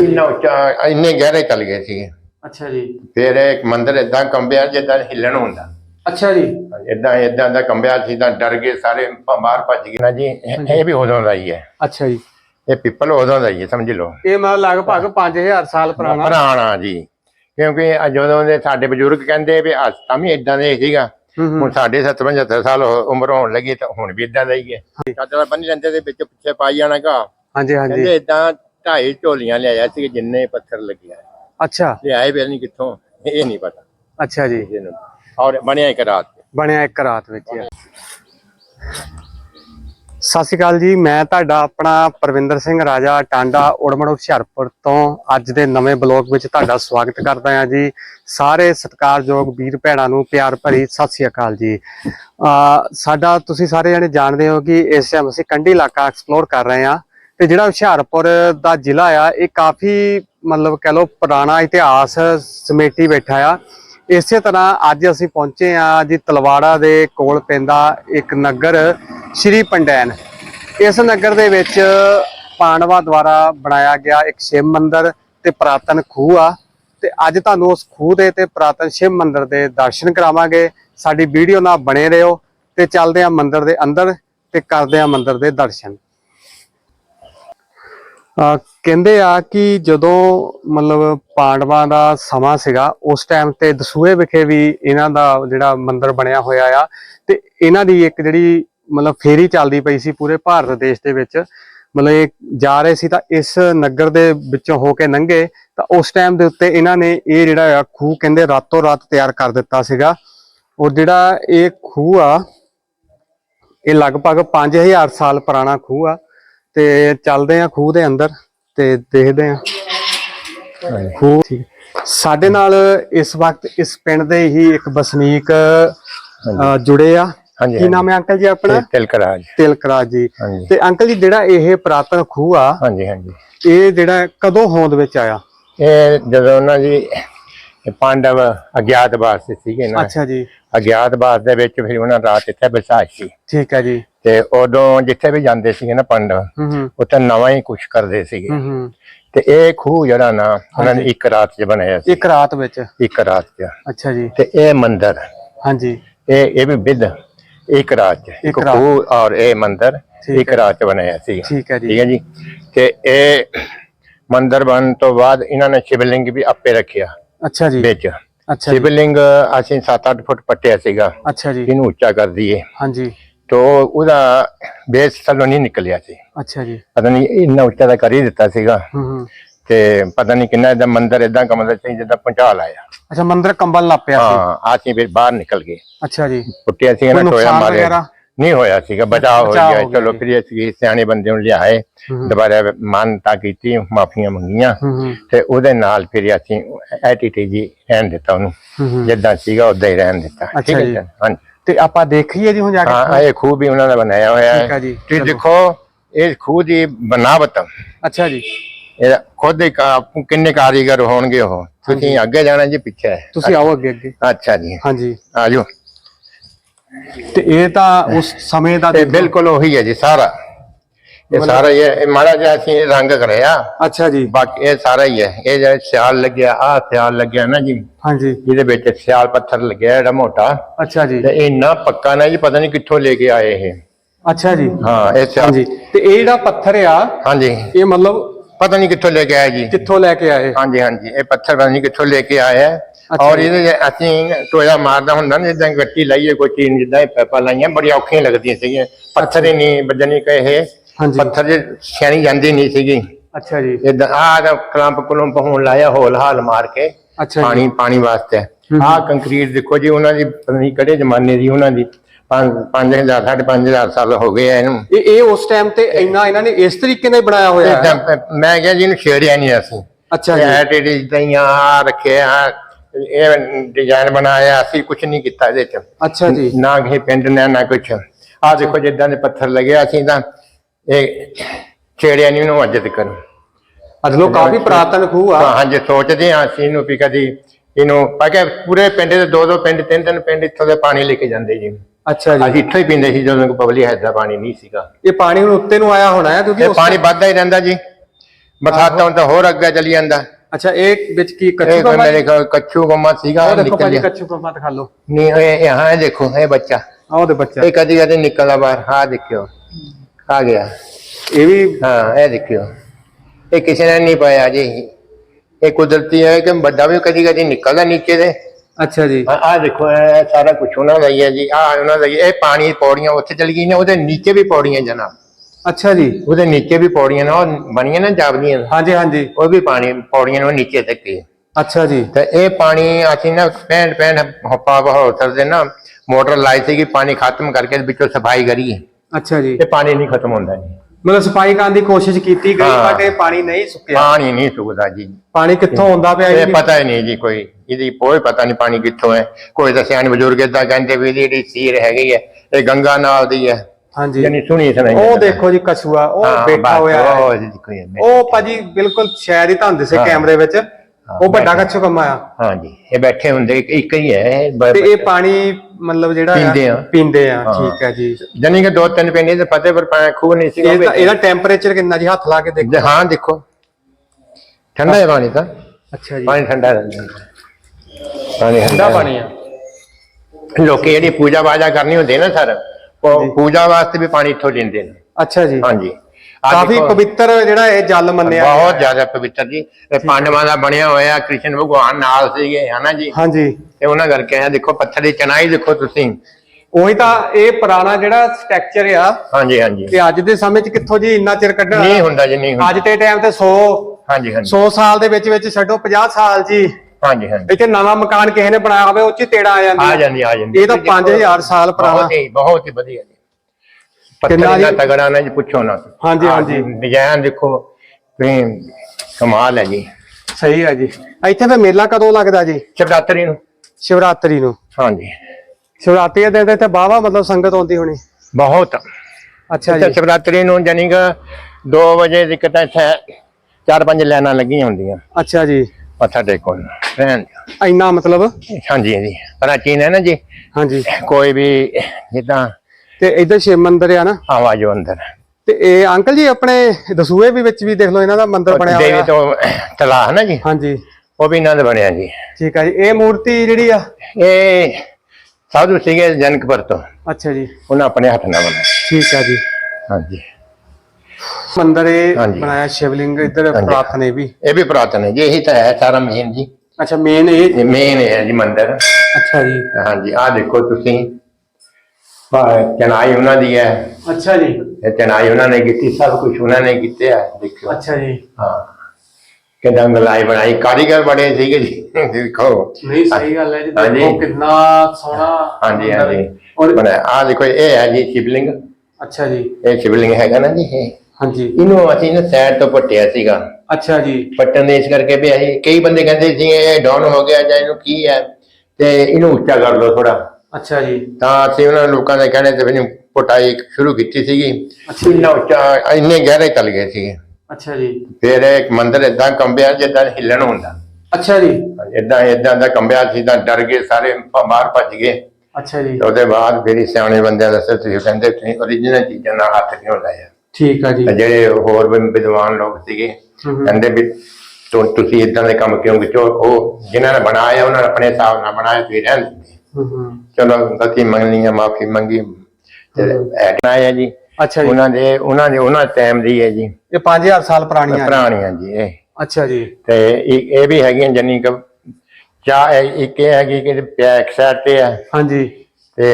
ਇੰਨਾ ਉੱਚਾ ਇੰਨੇ ਗਹਿਰੇ ਚਲ ਗਏ ਸੀ ਅੱਛਾ ਜੀ। ਫਿਰ ਇੱਕ ਮੰਦਿਰ ਇਦਾਂ ਕੰਬਿਆ ਜਿੱਦਾਂ ਹਿੱਲਣ ਹੁੰਦਾ। ਅੱਛਾ ਜੀ। ਇਦਾਂ ਇਦਾਂ ਦਾ ਕੰਬਿਆ ਸੀ ਤਾਂ ਡਰ ਗਏ ਸਾਰੇ ਬਾਹਰ ਭੱਜ ਗਏ। ਨਾ ਜੀ ਇਹ ਵੀ ਉਦੋਂ ਦਾ ਹੀ ਹੈ। ਅੱਛਾ ਜੀ। ਇਹ ਪਿੱਪਲ ਉਦੋਂ ਦਾ ਹੀ ਹੈ ਸਮਝ ਲਓ। ਇਹ ਮਤਲਬ ਲਗਭਗ 5000 ਸਾਲ ਪੁਰਾਣਾ। ਪੁਰਾਣਾ ਜੀ। ਕਿਉਂਕਿ ਜਦੋਂ ਦੇ ਸਾਡੇ ਬਜ਼ੁਰਗ ਕਹਿੰਦੇ ਵੀ ਅੱਜ ਤਾਂ ਵੀ ਇਦਾਂ ਦੇ ਸੀਗਾ। ਹੁਣ ਸਾਡੇ 70 75 ਸਾਲ ਉਮਰ ਹੋਣ ਲੱਗੀ ਤਾਂ ਹੁਣ ਵੀ ਇਦਾਂ ਦਾ ਹੀ ਹੈ। ਚਾਦਰ ਬੰਨੀ ਜਾਂਦੇ ਦੇ ਵਿੱਚ ਪਿੱਛੇ ਪਾਈ ਜਾਣਾ ਘਾ ਹਾਂਜੀ ਹਾਂਜੀ। ਕਹਿੰਦੇ ਇਦਾਂ ਢਾਈ ਝੋਲੀਆਂ ਲਿਆਇਆ ਸੀ ਜਿੰਨੇ ਪੱਥਰ ਲੱਗਿਆ। ਅੱਛਾ। ਲਿਆਏ ਨਹੀਂ ਕਿੱਥੋਂ ਇਹ ਨਹੀਂ ਪਤਾ। ਅੱਛਾ ਜੀ। ਔਰ ਬਣਿਆ ਇੱਕ ਰਾਤ। ਬਣਿਆ ਇੱਕ ਰਾਤ ਵਿੱਚ। ਸਤਿ ਸ਼੍ਰੀ ਅਕਾਲ ਜੀ ਮੈਂ ਤੁਹਾਡਾ ਆਪਣਾ ਪ੍ਰਵਿੰਦਰ ਸਿੰਘ ਰਾਜਾ ਟਾਂਡਾ ਉੜਮੜ ਹੁਸ਼ਿਆਰਪੁਰ ਤੋਂ ਅੱਜ ਦੇ ਨਵੇਂ ਬਲੌਗ ਵਿੱਚ ਤੁਹਾਡਾ ਸਵਾਗਤ ਕਰਦਾ ਹਾਂ ਜੀ। ਸਾਰੇ ਸਤਿਕਾਰਯੋਗ ਵੀਰ ਭੈਣਾਂ ਨੂੰ ਪਿਆਰ ਭਰੀ ਸਤਿ ਸ਼੍ਰੀ ਅਕਾਲ ਜੀ। ਸਾਡਾ ਤੁਸੀਂ ਸਾਰੇ ਜਣੇ ਜਾਣਦੇ ਹੋ ਕਿ ਇਸ ਟਾਈਮ ਅਸੀਂ ਕੰਢੀ ਇਲਾਕਾ ਐਕਸਪਲੋਰ ਕਰ ਰਹੇ ਹਾਂ। ਤੇ ਜਿਹੜਾ ਹੁਸ਼ਿਆਰਪੁਰ ਦਾ ਜ਼ਿਲ੍ਹਾ ਆ, ਇਹ ਕਾਫੀ ਮਤਲਬ ਕਹ ਲਓ ਪੁਰਾਣਾ ਇਤਿਹਾਸ ਸਮੇਟੀ ਬੈਠਾ ਆ। ਇਸੇ ਤਰ੍ਹਾਂ ਅੱਜ ਅਸੀਂ ਪਹੁੰਚੇ ਆ ਜੀ ਤਲਵਾੜਾ ਦੇ ਕੋਲ ਪੈਂਦਾ ਇੱਕ ਨਗਰ, ਸ਼੍ਰੀ ਪੰਡੈਨ। ਇਸ ਨਗਰ ਦੇ ਵਿੱਚ ਪਾਂਡਵਾ ਦੁਆਰਾ ਬਣਾਇਆ ਗਿਆ ਇੱਕ ਸ਼ਿਵ ਮੰਦਿਰ ਤੇ ਪ੍ਰਾਤਨ ਖੂਹ ਆ। ਤੇ ਅੱਜ ਤੁਹਾਨੂੰ ਉਸ ਖੂਹ ਦੇ ਤੇ ਪ੍ਰਾਤਨ ਸ਼ਿਵ ਮੰਦਿਰ ਦੇ ਦਰਸ਼ਨ ਕਰਾਵਾਂਗੇ। ਸਾਡੀ ਵੀਡੀਓ ਨਾਲ ਬਣੇ ਰਹੋ ਤੇ ਚੱਲਦੇ ਆ ਮੰਦਿਰ ਦੇ ਅੰਦਰ ਤੇ ਕਰਦੇ ਆ ਮੰਦਿਰ ਦੇ ਦਰਸ਼ਨ। ਕਹਿੰਦੇ ਆ ਕਿ ਜਦੋਂ ਮਤਲਬ ਪਾਂਡਵਾਂ ਦਾ ਸਮਾਂ ਸੀਗਾ, ਉਸ ਟਾਈਮ ਤੇ ਦਸੂਹੇ ਵਿਖੇ ਵੀ ਇਹਨਾਂ ਦਾ ਜਿਹੜਾ ਮੰਦਿਰ ਬਣਿਆ ਹੋਇਆ ਆ ਤੇ ਇਹਨਾਂ ਦੀ ਇੱਕ ਜਿਹੜੀ ਮਤਲਬ ਫੇਰੀ ਚੱਲਦੀ ਪਈ ਸੀ ਪੂਰੇ ਭਾਰਤ ਦੇਸ਼ ਦੇ ਵਿੱਚ, ਮਤਲਬ ਇਹ ਜਾ ਰਹੇ ਸੀ ਤਾਂ ਇਸ ਨਗਰ ਦੇ ਵਿੱਚੋਂ ਹੋ ਕੇ ਲੰਘੇ ਤਾਂ ਉਸ ਟਾਈਮ ਦੇ ਉੱਤੇ ਇਹਨਾਂ ਨੇ ਇਹ ਜਿਹੜਾ ਆ ਖੂਹ ਕਹਿੰਦੇ ਰਾਤੋਂ ਰਾਤ ਤਿਆਰ ਕਰ ਦਿੱਤਾ ਸੀਗਾ। ਔਰ ਜਿਹੜਾ ਇਹ ਖੂਹ ਆ, ਇਹ ਲਗਭਗ 5000 ਸਾਲ ਪੁਰਾਣਾ ਖੂਹ ਆ। ਤੇ ਚੱਲਦੇ ਆ ਖੂਹ ਦੇ ਅੰਦਰ ਤੇ ਦੇਖਦੇ ਆ। ਖੂਹ। ਸਾਡੇ ਨਾਲ ਇਸ ਵਕਤ ਇਸ ਪਿੰਡ ਦੇ ਹੀ ਇੱਕ ਵਸਨੀਕ ਜੁੜੇ ਆ। ਕੀ ਨਾਮ ਹੈ ਅੰਕਲ ਜੀ ਆਪਣਾ? ਤਿਲਕਰਾਜ ਤਿਲਕਰਾਜ ਜੀ। ਤੇ ਅੰਕਲ ਜੀ ਜਿਹੜਾ ਇਹ ਪੁਰਾਤਨ ਖੂਹ ਆ ਹਾਂਜੀ ਹਾਂਜੀ। ਇਹ ਜਿਹੜਾ ਕਦੋਂ ਹੋਂਦ ਵਿੱਚ ਆਇਆ? ਇਹ ਜਦੋਂ ਨਾ ਜੀ ਇਹ ਪਾਂਡਵ ਅਗਿਆਤਵਾਸ ਸੀਗੇ ਨਾ। ਅੱਛਾ ਜੀ। ਅਗਿਆਤਵਾਸ ਦੇ ਵਿੱਚ ਫਿਰ ਉਹਨਾਂ ਰਾਤ ਇੱਥੇ ਬਸਾਈ ਸੀ ਠੀਕ ਹੈ ਜੀ। ਤੇ ਉਦੋਂ ਜਿੱਥੇ ਵੀ ਜਾਂਦੇ ਸੀਗੇ ਨਾ ਪਾਂਡਵ ਉੱਥੇ ਨਵਾਂ ਹੀ ਕੁਝ ਕਰਦੇ ਸੀਗੇ। ਤੇ ਇਹ ਖੂਹ ਜਿਹੜਾ ਨਾ ਉਹਨਾਂ ਨੇ ਇੱਕ ਰਾਤ 'ਚ ਬਣਾਇਆ ਸੀ। ਇੱਕ ਰਾਤ ਵਿੱਚ? ਇੱਕ ਰਾਤ 'ਚ। ਅੱਛਾ ਜੀ। ਤੇ ਇਹ ਮੰਦਿਰ ਹਾਂਜੀ। ਇਹ ਇਹ ਵੀ ਵਿਦ ਇੱਕ ਰਾਤ 'ਚ। ਇੱਕ। ਖੂਹ ਔਰ ਇਹ ਮੰਦਿਰ ਇੱਕ ਰਾਤ 'ਚ ਬਣਾਇਆ ਸੀ। ਠੀਕ ਹੈ ਜੀ। ਠੀਕ ਹੈ ਜੀ। ਤੇ ਇਹ ਮੰਦਿਰ ਬਣਨ ਤੋਂ ਬਾਅਦ ਇਹਨਾਂ ਨੇ ਸ਼ਿਵਲਿੰਗ ਵੀ ਆਪੇ ਰੱਖਿਆ। ਅੱਛਾ ਜੀ। ਵਿੱਚ। ਅੱਛਾ ਸ਼ਿਵਲਿੰਗ ਅਸੀਂ 7-8 ਫੁੱਟ ਪੱਟਿਆ ਸੀਗਾ। ਅੱਛਾ ਜੀ। ਇਹਨੂੰ ਉੱਚਾ ਕਰ ਦਈਏ। ਹਾਂਜੀ। ਤੋ ਉਹਦਾ ਬੇਸ ਥੱਲੋਂ ਨਹੀਂ ਨਿਕਲਿਆ ਸੀ। ਅੱਛਾ ਜੀ। ਪਤਾ ਨਹੀਂ ਇੰਨਾ ਉੱਚਾ ਤਾਂ ਕਰ ਹੀ ਦਿੱਤਾ ਸੀਗਾ। ਹੂੰ ਹੂੰ। ਤੇ ਪਤਾ ਨਹੀਂ ਕਿੰਨਾ ਇਹਦਾ ਮੰਦਿਰ ਇਦਾਂ ਕਮਦਾ ਸੀ ਜਿੱਦਾਂ ਪਹੁੰਚਾ ਲਾਇਆ ਅੱਛਾ ਮੰਦਿਰ ਕੰਬਲ ਲੱਪਿਆ ਸੀ। ਹਾਂ ਅਸੀਂ ਫਿਰ ਬਾਹਰ ਨਿਕਲ ਗਏ। ਅੱਛਾ ਜੀ। ਪੁੱਟਿਆ ਕੋਈ ਨਾ ਟੋਇਆ ਮਾਰਿਆ? ਨਹੀਂ ਹੋਇਆ ਸੀਗਾ ਬਚਾਅ ਹੋ ਗਿਆ। ਹੋ ਚਲੋ। ਫਿਰ ਅਸੀਂ ਸਿਆਣੇ ਬੰਦੇ ਨੂੰ ਲਿਆਏ ਹੂੰ। ਦੁਬਾਰਾ ਮਾਨਤਾ ਕੀਤੀ ਮਾਫੀਆਂ ਮੰਗੀਆਂ। ਹੂੰ ਹੂੰ। ਤੇ ਉਹਦੇ ਨਾਲ ਫਿਰ ਅਸੀਂ ਐਟੀਟੀ ਜੀ ਰਹਿਣ ਦਿੱਤਾ ਉਹਨੂੰ। ਹੂੰ ਹੂੰ। ਜਿੱਦਾਂ ਸੀਗਾ ਉਦਾਂ ਹੀ ਰਹਿਣ ਦਿੱਤਾ। ਅੱਛਾ ਜੀ। ਹਾਂਜੀ। ਤੇ ਆਪਾਂ ਦੇਖੀਏ ਜੀ ਹੁਣ ਜਾ ਕੇ। ਹਾਂ ਇਹ ਖੂਹ ਵੀ ਉਹਨਾਂ ਦਾ ਬਣਾਇਆ ਹੋਇਆ ਠੀਕ ਹੈ ਚਲੋ। ਦੇਖੋ ਇਹ ਖੂਹ ਦੀ ਬਨਾਵਟ। ਅੱਛਾ ਜੀ। ਇਹ ਖੁਦ ਹੀ ਕਾ- ਕਿੰਨੇ ਕਾਰੀਗਰ ਹੋਣਗੇ ਉਹ? ਤੁਸੀਂ ਅੱਗੇ ਜਾਣਾ ਜੀ ਪਿੱਛੇ। ਹੈ। ਤੁਸੀਂ ਆਓ ਅੱਗੇ ਅੱਗੇ ਅੱਛਾ ਜੀ। ਹਾਂਜੀ। ਆਜੋ। ਤੇ ਇਹ ਤਾਂ ਉਸ ਸਮੇਂ ਦਾ ਇਹ ਬਿਲਕੁਲ ਉਹੀ ਹੈ ਜੀ ਸਾਰਾ। ਇਹ ਸਾਰਾ ਇਹ ਮਾੜਾ ਜਿਹਾ ਅਸੀਂ ਰੰਗ ਕਰਿਆ। ਅੱਛਾ ਜੀ। ਬਾਕੀ ਇਹ ਸਾਰਾ ਹੀ ਹੈ। ਇਹ ਜਿਹੜਾ ਸਿਆਲ ਲੱਗਿਆ ਆ ਸਿਆਲ ਲੱਗਿਆ ਨਾ ਜੀ। ਹਾਂਜੀ। ਇਹਦੇ ਵਿੱਚ ਸਿਆਲ ਪੱਥਰ ਲੱਗਿਆ ਜਿਹੜਾ ਮੋਟਾ। ਅੱਛਾ ਜੀ। ਤੇ ਇੰਨਾ ਪੱਕਾ ਨਾ ਜੀ ਪਤਾ ਨਹੀਂ ਕਿੱਥੋਂ ਲੈ ਕੇ ਆਏ ਇਹ। ਅੱਛਾ ਜੀ। ਹਾਂ ਇਹ ਸਿਆਲ। ਹਾਂਜੀ। ਤੇ ਇਹ ਜਿਹੜਾ ਪੱਥਰ ਆ ਹਾਂਜੀ। ਇਹ ਮਤਲਬ ਪਤਾ ਨਹੀਂ ਕਿੱਥੋਂ ਲੈ ਕੇ ਆਏ ਜੀ। ਕਿੱਥੋਂ ਲੈ ਕੇ ਆਏ? ਹਾਂਜੀ ਹਾਂਜੀ। ਇਹ ਪੱਥਰ ਪਤਾ ਨਹੀਂ ਕਿੱਥੋਂ ਲੈ ਕੇ ਆਇਆ ਔਰ ਜੀ। ਇਹਦੇ ਅਸੀਂ ਟੋਇਆ ਮਾਰਦਾ ਹੁੰਦਾ ਨਾ ਜਿੱਦਾਂ ਗੱਟੀ ਲਾਈਏ ਕੋਈ ਚੀਜ਼ ਜਿੱਦਾਂ ਇਹ ਪੈਪਾ ਲਾਈਆਂ ਬੜੀਆਂ ਔਖੀਆਂ ਲੱਗਦੀਆਂ ਸੀਗੀਆਂ। ਪੱਥਰ ਹੀ ਨਹੀਂ ਵੱਜਣੀ ਕਹੇ ਹਾਂਜੀ। ਪੱਥਰ ਜੇ ਛੈਣੀ ਜਾਂਦੀ ਨਹੀਂ ਸੀਗੀ। ਅੱਛਾ ਜੀ। ਇਦਾਂ ਆਹ ਦਾ ਕਲੰਪ ਕੁਲੰਪ ਹੋਣ ਲਾਇਆ ਹੋਲ ਹਾਲ ਮਾਰ ਕੇ ਪਾਣੀ ਪਾਣੀ ਵਾਸਤੇ। ਆਹ ਕੰਕਰੀਟ ਦੇਖੋ ਜੀ ਉਹਨਾਂ ਦੀ ਪਤਾ ਨਹੀਂ ਕਿਹੜੇ ਜ਼ਮਾਨੇ ਦੀ ਉਹਨਾਂ ਦੀ। 5000 5500 ਸਾਲ ਹੋ ਗਏ ਆ ਇਹਨੂੰ। ਇਹ ਇਹ ਉਸ ਟਾਈਮ ਤੇ ਇੰਨਾ ਇਹਨਾਂ ਨੇ ਇਸ ਤਰੀਕੇ ਨਾਲ ਹੀ ਬਣਾਇਆ ਹੋਇਆ ਹੈ? ਮੈਂ ਕਿਹਾ ਜੀ ਇਹਨੂੰ ਛੇੜਿਆ ਨਹੀਂ ਅਸੀਂ। ਅੱਛਾ ਜੀ। ਐਟ ਇਟ ਇਜ਼ ਤਾਂ ਆ ਰੱਖਿਆ ਇਹ ਡਿਜ਼ਾਈਨ ਬਣਾਇਆ ਅਸੀਂ ਕੁਝ ਨਹੀਂ ਕੀਤਾ ਇਹਦੇ ਚ। ਅੱਛਾ ਜੀ। ਨਾ ਕਿਸੇ ਪਿੰਡ ਨੇ ਨਾ ਕੁਛ। ਆ ਦੇਖੋ ਜਿੱਦਾਂ ਦੇ ਪੱਥਰ ਲੱਗੇ ਅਸੀਂ ਤਾਂ ਇਹ ਛੇੜਿਆ ਨਹੀਂ ਉਹਨੂੰ ਅੱਜ ਤੱਕ। ਅਜ ਲੋ ਕਾਫੀ ਪੁਰਾਤਨ ਖੂਹ ਆ। ਹਾਂ ਜੇ ਸੋਚਦੇ ਹਾਂ ਅਸੀਂ ਇਹਨੂੰ ਵੀ ਕਦੀ ਇਹਨੂੰ ਪਾਕੇ ਪੂਰੇ ਪਿੰਡ ਦੇ ਦੋ ਦੋ ਪਿੰਡ ਤਿੰਨ ਤਿੰਨ ਪਿੰਡ ਇੱਥੋਂ ਦੇ ਪਾਣੀ ਲੈ ਕੇ ਜਾਂਦੇ ਜੀ। ਅੱਛਾ ਜੀ। ਅਸੀਂ ਇੱਥੋਂ ਹੀ ਪੀਂਦੇ ਸੀ ਜਦੋਂ ਪਬਲਿਕ ਹੈਡ ਦਾ ਪਾਣੀ ਨਹੀਂ ਸੀਗਾ। ਇਹ ਪਾਣੀ ਹੁਣ ਉੱਤੇ ਨੂੰ ਆਇਆ ਹੋਣਾ ਹੈ ਕਿਉਂਕਿ ਇਹ ਪਾਣੀ ਵੱਧਦਾ ਹੀ ਰਹਿੰਦਾ ਜੀ। ਬਰਸਾਤਾਂ ਤਾਂ ਹੋਰ ਅੱਗੇ ਚਲੀ ਜਾਂਦਾ। ਅੱਛਾ ਇਹ ਵਿੱਚ ਕੀ ਕੱਚੂ ਇਹ ਮੇਰੇ ਕੋਲ ਕੱਚੂ ਗਮਾ ਸੀਗਾ ਦੇਖੋ ਨਿਕਲ ਭਾਜੀ ਗਿਆ। ਕੱਚੂ ਪੰਮਾ ਦਿਖਾ ਲਓ। ਨਹੀਂ ਇਹ ਹਾਂ ਇਹ ਦੇਖੋ ਇਹ ਬੱਚਾ। ਆਹ ਉਹਦੇ ਬੱਚਾ। ਇਹ ਕਦੀ ਕਦੀ ਨਿਕਲਦਾ ਬਾਹਰ ਹਾਂ ਦੇਖਿਓ। ਆ ਗਿਆ। ਇਹ ਵੀ ਹਾਂ ਇਹ ਦੇਖਿਓ। ਇਹ ਕਿਸੇ ਨੇ ਨਹੀਂ ਪਾਇਆ ਜੀ। ਇਹ ਕੁਦਰਤੀ ਹੈ ਕਿ ਵੱਡਾ ਵੀ ਕਦੀ ਕਦੀ ਨਿਕਲਦਾ ਨੀਚੇ ਦੇ। ਅੱਛਾ ਜੀ। ਆ ਆਹ ਦੇਖੋ ਇਹ ਸਾਰਾ ਕੁਛ ਉਹਨਾਂ ਦਾ ਹੀ ਹੈ ਜੀ। ਆ ਉਹਨਾਂ ਦਾ ਹੀ ਇਹ ਪਾਣੀ ਪੌੜੀਆਂ ਉੱਥੇ ਚਲੀ ਗਈ ਨੇ ਉਹਦੇ ਨੀਚੇ ਵੀ ਪੌੜੀਆਂ ਜਨਾਬ। ਅੱਛਾ ਜੀ। ਉਹਦੇ ਨੀਚੇ ਵੀ ਪੌੜੀਆਂ ਨੇ ਉਹ ਬਣੀਆਂ ਨਾ ਜਾਪਦੀਆਂ ਹਾਂਜੀ ਹਾਂਜੀ। ਉਹ ਵੀ ਪਾਣੀ ਪੌੜੀਆਂ ਨੂੰ ਨੀਚੇ ਤੱਕ ਹੀ। ਅੱਛਾ ਜੀ। ਤੇ ਇਹ ਪਾਣੀ ਅਸੀਂ ਨਾ ਪੈਣ ਪੈਣ ਹੱਪਾ ਹੋਟਲ ਦੇ ਨਾ ਮੋਟਰ ਲਾਈ ਸੀਗੀ ਪਾਣੀ ਖਤਮ ਕਰਕੇ ਵਿੱਚੋਂ ਸਫ਼ਾਈ ਕਰੀਏ ਅੱਛਾ ਜੀ। ਇਹ ਪਾਣੀ ਨਹੀਂ ਖਤਮ ਹੁੰਦਾ ਜੀ। ਮਤਲਬ ਸਫ਼ਾਈ ਕਰਨ ਦੀ ਕੋਸ਼ਿਸ਼ ਕੀਤੀ ਗਈ ਹਾਂ। ਬਟ ਇਹ ਪਾਣੀ ਨਹੀਂ ਸੁੱਕਿਆ। ਪਾਣੀ ਨਹੀਂ ਸੁੱਕਦਾ ਜੀ। ਪਾਣੀ ਕਿੱਥੋਂ ਆਉਂਦਾ ਪਿਆ ਇਹ ਇਹ ਪਤਾ ਹੀ ਨਹੀਂ ਜੀ ਕੋਈ। ਇਹਦੀ ਕੋਈ ਪਤਾ ਨਹੀਂ ਪਾਣੀ ਕਿੱਥੋਂ ਹੈ। ਕੋਈ ਤਾਂ ਸਿਆਣੇ ਬਜ਼ੁਰਗ ਏਦਾਂ ਕਹਿੰਦੇ ਵੀ ਇਹਦੀ ਜਿਹੜੀ ਸੀਰ ਹੈਗੀ ਹੈ ਇਹ ਗੰਗਾ ਨਾਲ ਦੀ ਹੈ। ਹਾਂਜੀ। ਯਾਨੀ ਸੁਣੀ ਸੁਣਾਈ ਉਹ ਦੇਖੋ ਜੀ ਕਛੂਆ ਉਹ ਬੈਠਾ ਹੋਇਆ ਹੈ। ਉਹ ਦੇਖੋ ਇਹ ਬੈਠਾ। ਉਹ ਭਾਜੀ ਬਿਲਕੁਲ ਸ਼ਾਇਦ ਹੀ ਤੁਹਾਨੂੰ ਦਿਸੇ। ਕੈਮਰੇ ਵਿੱਚ। ਉਹ ਵੱਡਾ। ਕੱਛੂ ਕੰਮਾ ਆ। ਹਾਂਜੀ ਇਹ ਬੈਠੇ ਹੁੰਦੇ ਇੱਕ- ਹੀ ਹੈ ਤੇ ਇਹ ਪਾਣੀ ਮਤਲਬ ਜਿਹੜਾ ਪੀਂਦੇ ਆ। ਪੀਂਦੇ ਆ। ਠੀਕ ਹੈ ਜੀ। ਜਾਨੀ ਕਿ ਦੋ ਤਿੰਨ ਪਿੰਡੇ ਦੇ ਫਤਿਹ ਪਰ ਪਾਣੀ ਖੂਹ ਨਹੀਂ ਸੀਗਾ ਇਹਦਾ ਇਹਦਾ ਟੈਂਪਰੇਚਰ ਕਿੰਨਾ ਜੀ ਹੱਥ ਲਾ ਕੇ ਦੇਖੋ। ਹਾਂ ਦੇਖੋ। ਠੰਡਾ ਹੈ ਪਾਣੀ ਤਾਂ। ਅੱਛਾ ਜੀ। ਪਾਣੀ ਠੰਡਾ ਰਹਿੰਦਾ। ਪਾਣੀ ਠੰਡਾ। ਪਾਣੀ ਆ। ਲੋਕੀ ਜਿਹੜੀ ਪੂਜਾ ਬਾਜਾ ਕਰਨੀ ਹੁੰਦੀ ਨਾ ਸਰ ਉਹ ਪੂਜਾ ਵਾਸਤੇ ਵੀ ਪਾਣੀ ਇੱਥੋਂ ਲੈਂਦੇ ਨੇ। ਅੱਛਾ ਜੀ। ਹਾਂਜੀ। ਆਹ ਕਾਫੀ ਦੇਖੋ, ਪਵਿੱਤਰ ਜਿਹੜਾ ਇਹ ਜਲ ਮੰਨਿਆ ਗਿਆ ਬਹੁਤ। ਜ਼ਿਆਦਾ ਪਵਿੱਤਰ ਜੀ। ਇਹ ਪਾਂਡਵਾਂ ਦਾ ਬਣਿਆ ਹੋਇਆ ਕ੍ਰਿਸ਼ਨ ਭਗਵਾਨ ਨਾਲ ਸੀਗੇ ਹਨਾ ਜੀ? ਹਾਂਜੀ। ਤੇ ਉਹਨਾਂ ਕਰਕੇ ਆ ਦੇਖੋ ਪੱਥਰ ਦੀ ਚਨਾਈ ਦੇਖੋ ਤੁਸੀਂ। ਉਹੀ ਤਾਂ ਇਹ ਪੁਰਾਣਾ ਜਿਹੜਾ ਸਟਰਕਚਰ ਆ। ਹਾਂਜੀ ਹਾਂਜੀ। ਤੇ ਅੱਜ ਦੇ ਸਮੇਂ 'ਚ ਕਿੱਥੋਂ ਜੀ ਇੰਨਾ ਚਿਰ ਕੱਢਣਾ? ਨਹੀਂ ਹੁੰਦਾ ਜੀ ਨਹੀਂ ਹੁੰਦਾ। ਅੱਜ ਦੇ ਟਾਈਮ ਤੇ 100 ਹਾਂਜੀ ਹਾਂਜੀ। 100 ਸਾਲ ਦੇ ਵਿੱਚ ਵਿੱਚ ਛੱਡੋ 50 ਸਾਲ ਜੀ। ਹਾਂਜੀ ਹਾਂਜੀ। ਇੱਥੇ ਨਵਾਂ ਮਕਾਨ ਕਿਸੇ ਨੇ ਬਣਾਇਆ ਹੋਵੇ ਉਹ 'ਚ ਹੀ ਤੇੜਾ ਆ ਜਾਂਦੀ ਆ। ਜਾਂਦੀ ਆ ਜਾਂਦੀ। ਇਹ ਤਾਂ 5000 ਸਾਲ ਪੁਰਾਣਾ। ਬਹੁਤ ਹੀ ਬਹੁਤ ਹੀ ਵਧੀਆ ਜੀ। ਪੱਥਰ? ਇੰਨਾ ਤਗੜਾ ਨਾ ਜੀ ਪੁੱਛੋ ਨਾ। ਹਾਂਜੀ, ਹਾਂਜੀ। ਡਿਜ਼ਾਈਨ ਦੇਖੋ ਤੁਸੀਂ ਕਮਾਲ ਹੈ ਜੀ। ਸਹੀ ਹੈ ਜੀ। ਇੱਥੇ ਫਿਰ ਮੇਲਾ ਕਦੋਂ ਲੱਗਦਾ ਜੀ? ਸ਼ਿਵਰਾਤਰੀ ਨੂੰ। ਸ਼ਿਵਰਾਤਰੀ ਨੂੰ। ਹਾਂਜੀ। ਸ਼ਿਵਰਾਤਰੀ ਦੇ ਦਿਨ ਤੇ ਬਾਵਾ ਮਤਲਬ ਸੰਗਤ ਆਉਂਦੀ ਹੋਣੀ। ਬਹੁਤ। ਅੱਛਾ ਜੀ। ਸ਼ਿਵਰਾਤਰੀ ਨੂੰ ਜਾਨੀ ਕਿ 2 ਵਜੇ ਦੀ ਕਿਤਾ ਇੱਥੇ ਚਾਰ ਪੰਜ ਲਾਈਨਾਂ ਲੱਗੀਆਂ ਹੁੰਦੀਆਂ। ਅੱਛਾ ਜੀ। ਮੱਥਾ ਟੇਕਣ ਰਹਿਣ ਇੰਨਾ ਮਤਲਬ? ਹਾਂਜੀ ਜੀ ਪ੍ਰਾਚੀਨ ਹੈ ਨਾ ਜੀ। ਹਾਂਜੀ। ਕੋਈ ਵੀ ਜਿੱਦਾਂ ਤੇ ਇੱਧਰ ਸ਼ਿਵ ਮੰਦਿਰ ਆ ਨਾ? ਆਵਾਜ਼ ਅੰਦਰ ਤੇ ਇਹ ਅੰਕਲ ਜੀ ਆਪਣੇ ਦਸੂਏ ਵੀ ਵਿੱਚ ਵੀ ਦੇਖ ਲਓ ਇਹਨਾਂ ਦਾ ਮੰਦਿਰ ਬਣਿਆ ਦੇਵੀ ਹੋਇਆ। ਤੋਂ ਤਲਾਹ ਹੈ ਨਾ ਜੀ? ਹਾਂਜੀ। ਉਹ ਵੀ ਇਹਨਾਂ ਦਾ ਬਣਿਆ ਜੀ। ਠੀਕ ਹੈ ਜੀ। ਇਹ ਮੂਰਤੀ ਜਿਹੜੀ ਆ? ਇਹ ਸਾਧੂ ਸੀਗੇ ਜਨਕਪੁਰ ਤੋਂ। ਅੱਛਾ ਜੀ। ਉਹਨਾਂ ਆਪਣੇ ਹੱਥ ਨਾਲ ਬਣਾਇਆ ਠੀਕ ਹੈ ਜੀ। ਹਾਂਜੀ। ਮੰਦਿਰ ਇਹ ਹਾਂਜੀ। ਬਣਾਇਆ ਸ਼ਿਵਲਿੰਗ ਇੱਧਰ ਹਾਂਜੀ। ਪ੍ਰਾਰਥਨੇ ਵੀ। ਇਹ ਵੀ ਹੈ ਜੀ ਇਹੀ ਤਾਂ ਹੈ ਸਾਰਾ ਮੇਨ ਜੀ। ਅੱਛਾ ਮੇਨ ਇਹ ਇਹ ਮੇਨ ਹੈ ਜੀ ਮੰਦਿਰ। ਅੱਛਾ ਜੀ। ਹਾਂਜੀ ਆਹ ਦੇਖੋ ਤੁਸੀਂ। ਆਹ ਚਨਾਈ ਉਹਨਾਂ ਦੀ ਹੈ। ਅੱਛਾ ਜੀ। ਇਹ ਚਨਾਈ ਉਹਨਾਂ ਨੇ ਕੀਤੀ ਸਭ ਕੁਝ ਉਹਨਾਂ ਨੇ ਕੀਤਾ ਹੈ ਦੇਖੋ ਅੱਛਾ ਜੀ। ਹਾਂ। ਕਿਦਾਂ ਗਲਾਈ ਬਣਾਈ ਕਾਰੀਗਰ ਬੜੇ ਸੀਗੇ ਜੀ ਦੇਖੋ। ਨਹੀਂ ਸਹੀ ਗੱਲ ਹੈ ਜੀ ਹਾਂਜੀ। ਦੇਖੋ ਕਿੰਨਾ ਸੋਹਣਾ ਹਾਂਜੀ ਮੰਦਿਰ ਹਾਂਜੀ। ਹੈ। ਔਰ ਬਣਾਇਆ ਆਹ ਦੇਖੋ ਇਹ ਹੈ ਜੀ ਸ਼ਿਵਲਿੰਗ। ਅੱਛਾ ਜੀ। ਇਹ ਸ਼ਿਵਲਿੰਗ ਹੈਗਾ ਨਾ ਜੀ ਇਹ। ਹਾਂਜੀ। ਇਹਨੂੰ ਅਸੀਂ ਨਾ ਸਾਈਡ ਤੋਂ ਪੱਟਿਆ ਸੀਗਾ। ਅੱਛਾ ਜੀ। ਪੱਟਣ ਦੇ ਇਸ ਕਰਕੇ ਵੀ ਅਸੀਂ ਕਈ ਬੰਦੇ ਕਹਿੰਦੇ ਸੀ ਇਹ ਡਾਊਨ ਹੋ ਗਿਆ ਜਾਂ ਇਹਨੂੰ ਕੀ ਹੈ? ਤੇ ਇਹਨੂੰ ਉੱਚਾ ਕਰ ਲਓ ਥੋੜਾ ਅੱਛਾ ਜੀ। ਤਾਂ ਅਸੀਂ ਉਹਨਾਂ ਲੋਕਾਂ ਦੇ ਕਹਿਣੇ ਤੇ ਇਹਨੂੰ ਪਟਾਈ ਸ਼ੁਰੂ ਕੀਤੀ ਸੀਗੀ। ਇੰਨਾ ਉੱਚਾ ਇੰਨੇ ਗਹਿਰੇ ਚਲ ਗਏ ਸੀਗੇ। ਅੱਛਾ ਜੀ। ਫਿਰ ਇੱਕ ਮੰਦਿਰ ਇਦਾਂ ਕੰਬਿਆ ਜਿੱਦਾਂ ਹਿੱਲਣ ਹੁੰਦਾ। ਅੱਛਾ ਜੀ। ਇਦਾਂ ਇਦਾਂ ਦਾ ਕੰਬਿਆ ਸੀ ਤਾਂ ਡਰ ਗਏ ਸਾਰੇ ਬਾਹਰ ਭੱਜ ਗਏ। ਅੱਛਾ ਜੀ। ਉਹਦੇ ਬਾਅਦ ਫਿਰ ਸਿਆਣੇ ਬੰਦਿਆਂ ਦੱਸਿਆ ਤੁਸੀਂ ਕਹਿੰਦੇ ਤੁਸੀਂ ਓਰੀਜਨਲ ਚੀਜ਼ਾਂ ਨਾਲ ਹੱਥ ਕਿਉਂ ਲਾਇਆ? ਠੀਕ ਹੈ ਜੀ। ਜਿਹੜੇ ਹੋਰ ਵੀ ਵਿਦਵਾਨ ਲੋਕ ਸੀਗੇ। ਕਹਿੰਦੇ ਵੀ ਤੁ- ਤੁਸੀਂ ਇਦਾਂ ਦੇ ਕੰਮ ਕਿਉਂ ਕੀਤੇ ਉਹ- ਜਿਨ੍ਹਾਂ ਨੇ ਬਣਾਇਆ ਉਹਨਾਂ ਨੇ ਆਪਣੇ ਹਿਸਾਬ ਨਾਲ ਬਣਾਇਆ ਤੁਸੀਂ ਰਹਿਣ ਦਿੰਦੇ ਹੂੰ ਹੂੰ। ਚਲੋ ਗਲਤੀ ਮੰਗਣੀ ਹੈ ਮਾਫੀ ਮੰਗੀ। ਤੇ ਹੈ। ਜੀ। ਅੱਛਾ ਜੀ। ਉਹਨਾਂ ਦੇ ਉਹਨਾਂ ਦੇ ਉਹਨਾਂ ਟਾਈਮ ਦੀ ਹੈ ਜੀ। ਇਹ 5000 ਸਾਲ ਪੁਰਾਣੀਆਂ। ਪੁਰਾਣੀਆਂ ਜੀ ਇਹ। ਅੱਛਾ ਜੀ। ਤੇ ਇਹ ਵੀ ਹੈਗੀਆਂ ਜੰਨੀ ਕ ਚਾ ਇੱਕ ਇਹ ਹੈਗੀ ਕਿ ਬੈਕ ਸਾਈਡ ਤੇ ਹੈ ਹਾਂਜੀ। ਤੇ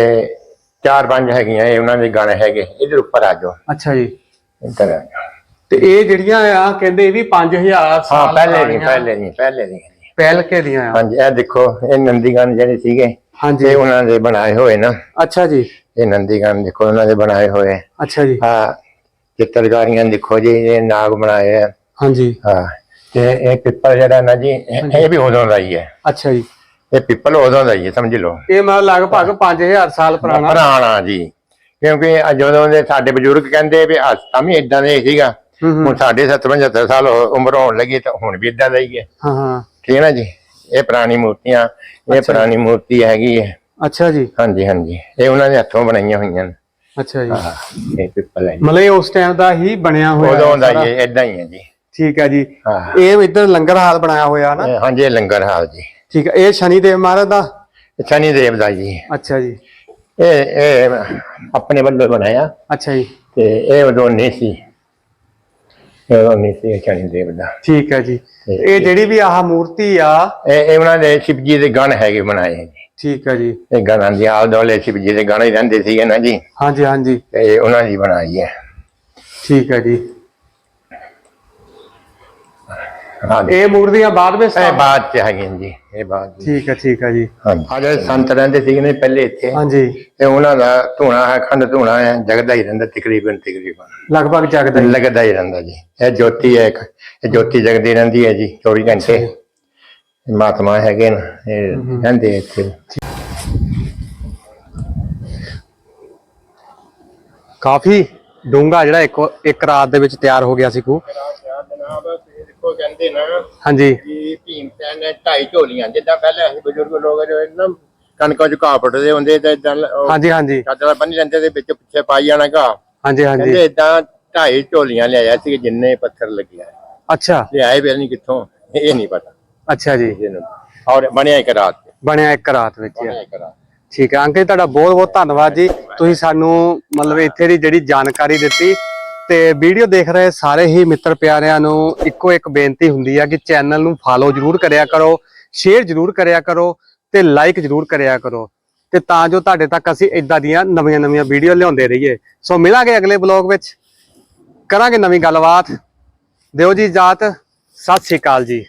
ਚਾਰ ਪੰਜ ਹੈਗੀਆਂ ਇਹ ਉਹਨਾਂ ਦੇ ਗਾਣੇ ਹੈਗੇ। ਇਧਰ ਉੱਪਰ ਆ ਜਾਓ। ਅੱਛਾ ਜੀ। ਇੱਧਰ ਆ ਜਾਓ। ਤੇ ਇਹ ਜਿਹੜੀਆਂ ਆ ਕਹਿੰਦੇ ਇਹ ਵੀ 5000 ਹਾਂ ਸਾਲ ਪਹਿਲੇ ਦੀ ਪੁਰਾਣੀਆਂ, ਪਹਿਲੇ ਦੀ ਪਹਿਲੇ ਦੀ ਪਹਿਲ ਕੇ ਦੀਆਂ ਆ। ਹਾਂਜੀ ਇਹ ਦੇਖੋ ਇਹ ਨੰਦੀਗਣ ਜਿਹੜੇ ਸੀਗੇ ਹਾਂਜੀ। ਇਹ ਉਹਨਾਂ ਦੇ ਬਣਾਏ ਹੋਏ ਨਾ। ਅੱਛਾ ਜੀ। ਇਹ ਨੰਦੀਗਣ ਦੇਖੋ ਉਹਨਾਂ ਦੇ ਬਣਾਏ ਹੋਏ। ਅੱਛਾ ਜੀ। ਆ ਚਿੱਤਰਕਾਰੀਆਂ ਦੇਖੋ ਜੀ ਇਹ ਨਾਗ ਬਣਾਏ ਆ। ਹਾਂਜੀ। ਹਾਂ ਤੇ ਇਹ ਪਿੱਪਲ ਜਿਹੜਾ ਨਾ ਜੀ ਇਹ ਇਹ ਵੀ ਉਦੋਂ ਦਾ ਹੀ ਹੈ। ਅੱਛਾ ਜੀ। ਇਹ ਪਿੱਪਲ ਉਦੋਂ ਦਾ ਹੀ ਹੈ ਸਮਝ ਲਓ। ਇਹ ਮਤਲਬ ਲਗਭਗ 5000 ਸਾਲ ਪੁਰਾਣਾ। ਪੁਰਾਣਾ ਜੀ। ਕਿਉਂਕਿ ਜਦੋਂ ਦੇ ਸਾਡੇ ਬਜ਼ੁਰਗ ਕਹਿੰਦੇ ਵੀ ਤਾਂ ਵੀ ਇਦਾਂ ਦੇ ਸੀਗਾ ਹੂੰ ਹੂੰ ਹੁਣ ਸਾਡੇ 70 75 ਸਾਲ ਉਮਰ ਹੋਣ ਲੱਗੀ ਤਾਂ ਹੁਣ ਵੀ ਇਦਾਂ ਦਾ ਹੀ ਹੈ। ਹਾਂ ਹਾਂ। ਠੀਕ ਹੈ ਨਾ ਜੀ? ਇਹ ਪੁਰਾਣੀ ਮੂਰਤੀਆਂ ਇਹ ਪੁਰਾਣੀ ਮੂਰਤੀ ਹੈਗੀ ਹੈ। ਅੱਛਾ ਜੀ। ਹਾਂਜੀ ਹਾਂਜੀ। ਇਹ ਉਹਨਾਂ ਦੇ ਹੱਥੋਂ ਬਣਾਈਆਂ ਹੋਈਆਂ ਨੇ। ਅੱਛਾ ਜੀ। ਇਹ ਪਿੱਪਲ ਹੈ ਉਸ ਟਾਈਮ ਦਾ ਹੀ ਬਣਿਆ ਹੋਇਆ ਉਦੋਂ ਦਾ। ਹੀ ਇਦਾਂ ਹੀ ਹੈ ਜੀ। ਠੀਕ ਹੈ ਜੀ। ਇਹ ਇੱਧਰ ਲੰਗਰ ਹਾਲ ਬਣਾਇਆ ਹੋਇਆ ਨਾ? ਹਾਂਜੀ ਇਹ ਲੰਗਰ ਹਾਲ ਜੀ। ਠੀਕ ਹੈ। ਇਹ ਸ਼ਨੀ ਦੇਵ ਮਹਾਰਾਜ ਦਾ? ਸ਼ਨੀ ਦੇਵ ਦਾ ਜੀ। ਅੱਛਾ ਜੀ। ਇਹ ਇਹ ਆਪਣੇ ਵੱਲੋਂ ਬਣਾਇਆ। ਅੱਛਾ ਜੀ। ਤੇ ਇਹ ਉਦੋਂ ਨਹੀਂ ਸੀ। ਇਹ ਉਦੋਂ ਨਹੀਂ ਸੀ ਇਹ ਸ਼ਨੀ ਦੇਵ ਦਾ ਠੀਕ ਹੈ ਜੀ। ਇਹ ਜਿਹੜੀ ਵੀ ਆਹ ਮੂਰਤੀ ਆ ਇਹ ਇਹ ਉਹਨਾਂ ਦੇ ਸ਼ਿਵ ਜੀ ਦੇ ਗਣ ਹੈਗੇ ਬਣਾਏ ਜੀ। ਠੀਕ ਹੈ ਜੀ। ਇਹ ਗਣਾਂ ਦੀ ਆਲ ਦੋਲੇ ਸ਼ਿਵ ਜੀ ਦੇ ਗਣ ਹੀ ਰਹਿੰਦੇ ਸੀਗੇ ਨਾ ਜੀ। ਹਾਂਜੀ ਹਾਂਜੀ। ਤੇ ਇਹ ਉਹਨਾਂ ਦੀ ਬਣਾਈ ਹੈ। ਠੀਕ ਹੈ ਜੀ। ਹਾਂਜੀ। ਇਹ ਮੂਰਤੀਆਂ ਬਾਅਦ ਵਿੱਚ ਇਹ ਬਾਅਦ ਚ ਹੈਗੀਆਂ ਜੀ ਇਹ ਬਾਅਦ ਚ। ਠੀਕ ਹੈ ਠੀਕ ਹੈ ਜੀ। ਹਾਂਜੀ। ਆ ਜਿਹੜੇ ਸੰਤ ਰਹਿੰਦੇ ਸੀਗੇ ਨੇ ਪਹਿਲੇ ਇੱਥੇ ਹਾਂਜੀ। ਤੇ ਉਹਨਾਂ ਦਾ ਧੂਣਾ ਹੈ ਖੰਡ ਧੂਣਾ ਹੈ ਜਗਦਾ ਹੀ ਰਹਿੰਦਾ ਤਕਰੀਬਨ ਤਕਰੀਬਨ। ਲਗਭਗ ਜਗਦਾ ਹੀ। ਲੱਗਦਾ ਹੀ ਰਹਿੰਦਾ ਜੀ। ਇਹ ਜੋਤੀ ਹੈ ਇੱਕ ਇਹ ਜੋਤੀ ਜਗਦੀ ਰਹਿੰਦੀ ਹੈ ਜੀ 24 ਘੰਟੇ। ਇਹ ਮਹਾਤਮਾ ਹੈਗੇ ਨੇ ਇਹ ਰਹਿੰਦੇ ਇੱਥੇ। ਕਾਫੀ ਡੂੰਗਾ ਜਿਹੜਾ ਇੱਕ ਇੱਕ ਰਾਤ ਦੇ ਵਿੱਚ ਤਿਆਰ ਹੋ ਗਿਆ ਸੀ ਕੋ। ਜਨਾਬ ਦੇਖੋ ਕਹਿੰਦੇ ਨਾ ਹਾਂਜੀ। ਕਿ ਭੀਮ ਸੈਨ ਨੇ ਢਾਈ ਝੋਲੀਆਂ ਜਿੱਦਾਂ ਪਹਿਲੇ ਅਸੀਂ ਬਜ਼ੁਰਗ ਲੋਕ ਜੋ ਨਾ ਕਣਕਾਂ ਚ ਘਾਹ ਪੁੱਟਦੇ ਹੁੰਦੇ ਤੇ ਇਦਾਂ ਹਾਂਜੀ ਹਾਂਜੀ। ਚਾਦਰਾਂ ਬੰਨੀ ਲੈਂਦੇ ਤੇ ਵਿੱਚ ਪਿੱਛੇ ਪਾਈ ਜਾਣਾ ਘਾਹ। ਹਾਂਜੀ ਹਾਂਜੀ। ਕਹਿੰਦੇ ਇਦਾਂ ਢਾਈ ਝੋਲੀਆਂ ਲਿਆਇਆ ਸੀ ਜਿੰਨੇ ਪੱਥਰ ਲੱਗਿਆ। ਅੱਛਾ। ਲਿਆਏ ਫਿਰ ਨਹੀਂ ਕਿੱਥੋਂ ਇਹ ਨਹੀਂ ਪਤਾ। ਅੱਛਾ ਜੀ। ਔਰ ਬਣਿਆ ਇੱਕ ਰਾਤ। ਬਣਿਆ ਇੱਕ ਰਾਤ ਵਿੱਚ। ਬਣਿਆ ਇੱਕ ਰਾਤ। ਠੀਕ ਹੈ। ਅੰਕਲ ਤੁਹਾਡਾ ਬਹੁਤ ਬਹੁਤ ਧੰਨਵਾਦ ਜੀ। ਤੁਸੀਂ ਸਾਨੂੰ ਮਤਲਬ ਇੱਥੇ ਦੀ ਜਿਹੜੀ ਜਾਣਕਾਰੀ ਦਿੱਤੀ ਤੇ ਵੀਡੀਓ ਦੇਖ ਰਹੇ ਸਾਰੇ ਹੀ ਮਿੱਤਰ ਪਿਆਰਿਆਂ ਨੂੰ ਇੱਕੋ ਇੱਕ ਬੇਨਤੀ ਹੁੰਦੀ ਆ ਕਿ ਚੈਨਲ ਨੂੰ ਫਾਲੋ ਜਰੂਰ ਕਰਿਆ ਕਰੋ ਸ਼ੇਅਰ ਜਰੂਰ ਕਰਿਆ ਕਰੋ ਤੇ ਲਾਈਕ ਜਰੂਰ ਕਰਿਆ ਕਰੋ। ਤੇ ਤਾਂ ਜੋ ਤੁਹਾਡੇ ਤੱਕ ਅਸੀਂ ਇਦਾਂ ਦੀਆਂ ਨਵੀਆਂ-ਨਵੀਆਂ ਵੀਡੀਓ ਲਿਆਉਂਦੇ ਰਹੀਏ। ਸੋ ਮਿਲਾਂਗੇ ਅਗਲੇ ਬਲੌਗ ਵਿੱਚ। ਕਰਾਂਗੇ ਨਵੀਂ ਗੱਲਬਾਤ। ਦਿਓ ਜੀ ਇਜਾਜ਼ਤ। ਸਤਿ ਸ਼੍ਰੀ ਅਕਾਲ ਜੀ।